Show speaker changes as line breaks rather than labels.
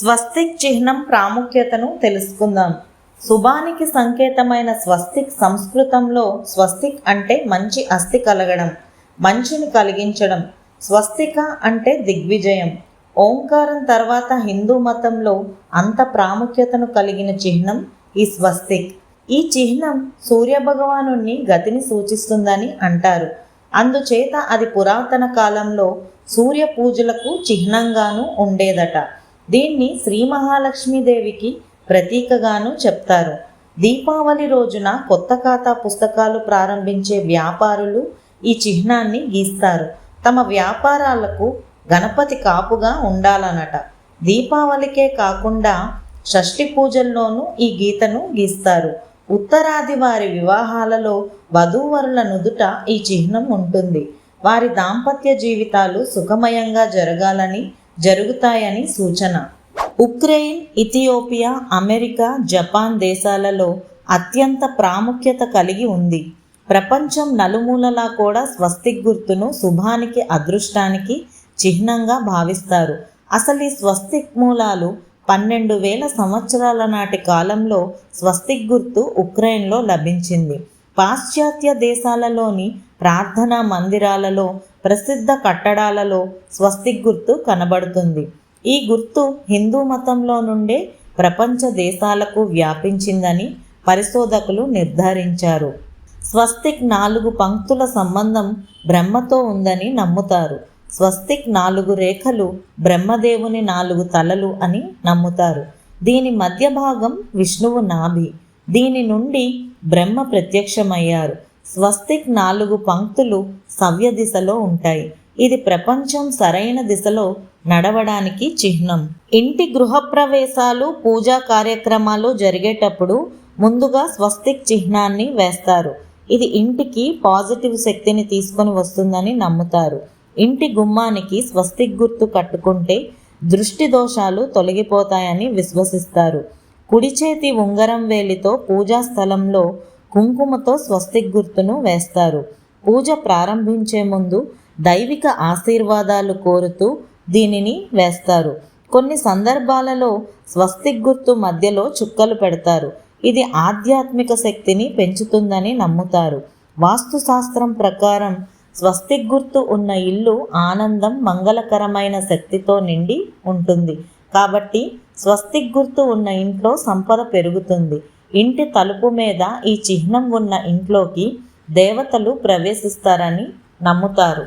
స్వస్తిక్ చిహ్నం ప్రాముఖ్యతను తెలుసుకుందాం. శుభానికి సంకేతమైన స్వస్తిక్ సంస్కృతంలో స్వస్తిక్ అంటే మంచి అస్థి కలగడం మంచిని కలిగించడం. స్వస్తిక అంటే దిగ్విజయం. ఓంకారం తర్వాత హిందూ మతంలో అంత ప్రాముఖ్యతను కలిగిన చిహ్నం ఈ స్వస్తిక్. ఈ చిహ్నం సూర్యభగవాను గతిని సూచిస్తుందని అంటారు. అందుచేత అది పురాతన కాలంలో సూర్య పూజలకు చిహ్నంగాను ఉండేదట. దీన్ని శ్రీ మహాలక్ష్మీదేవికి ప్రతీకగాను చెప్తారు. దీపావళి రోజున కొత్త ఖాతా పుస్తకాలు ప్రారంభించే వ్యాపారులు ఈ చిహ్నాన్ని గీస్తారు. తమ వ్యాపారాలకు గణపతి కాపుగా ఉండాలనట దీపావళికే కాకుండా షష్ఠి పూజల్లోనూ ఈ గీతను గీస్తారు. ఉత్తరాది వారి వివాహాలలో వధూవరుల నుదుట ఈ చిహ్నం ఉంటుంది. వారి దాంపత్య జీవితాలు సుఖమయంగా జరగాలని జరుగుతాయని సూచన. ఉక్రెయిన్ ఇథియోపియా అమెరికా జపాన్ దేశాలలో అత్యంత ప్రాముఖ్యత కలిగి ఉంది. ప్రపంచం నలుమూలలా కూడా స్వస్తిక్ గుర్తును శుభానికి అదృష్టానికి చిహ్నంగా భావిస్తారు. అసలు ఈ స్వస్తిక్ మూలాలు పన్నెండు వేల సంవత్సరాల నాటి కాలంలో స్వస్తిక్ గుర్తు ఉక్రెయిన్లో లభించింది. పాశ్చాత్య దేశాలలోని ప్రార్థనా మందిరాలలో ప్రసిద్ధ కట్టడాలలో స్వస్తిక్ గుర్తు కనబడుతుంది. ఈ గుర్తు హిందూ మతంలో నుండే ప్రపంచ దేశాలకు వ్యాపించిందని పరిశోధకులు నిర్ధారించారు. స్వస్తిక్ నాలుగు పంక్తుల సంబంధం బ్రహ్మతో ఉందని నమ్ముతారు. స్వస్తిక్ నాలుగు రేఖలు బ్రహ్మదేవుని నాలుగు తలలు అని నమ్ముతారు. దీని మధ్య భాగం విష్ణువు నాభి. దీని నుండి బ్రహ్మ ప్రత్యక్షమయ్యారు. స్వస్తిక్ నాలుగు పంక్తులు సవ్య దిశలో ఉంటాయి. ఇది ప్రపంచం సరైన దిశలో నడవడానికి చిహ్నం. ఇంటి గృహప్రవేశాలు పూజా కార్యక్రమాలు జరిగేటప్పుడు ముందుగా స్వస్తిక్ చిహ్నాన్ని వేస్తారు. ఇది ఇంటికి పాజిటివ్ శక్తిని తీసుకొని వస్తుందని నమ్ముతారు. ఇంటి గుమ్మానికి స్వస్తిక్ గుర్తు కట్టుకుంటే దృష్టి దోషాలు తొలగిపోతాయని విశ్వసిస్తారు. కుడి చేతి ఉంగరం వేలితో పూజా స్థలంలో కుంకుమతో స్వస్తిక్ గుర్తును వేస్తారు. పూజ ప్రారంభించే ముందు దైవిక ఆశీర్వాదాలు కోరుతూ దీనిని వేస్తారు. కొన్ని సందర్భాలలో స్వస్తిక్ గుర్తు మధ్యలో చుక్కలు పెడతారు. ఇది ఆధ్యాత్మిక శక్తిని పెంచుతుందని నమ్ముతారు. వాస్తుశాస్త్రం ప్రకారం స్వస్తిక్ గుర్తు ఉన్న ఇల్లు ఆనందం మంగళకరమైన శక్తితో నిండి ఉంటుంది. కాబట్టి స్వస్తిక్ గుర్తు ఉన్న ఇంట్లో సంపద పెరుగుతుంది. ఇంటి తలుపు మీద ఈ చిహ్నం ఉన్న ఇంట్లోకి దేవతలు ప్రవేశిస్తారని నమ్ముతారు.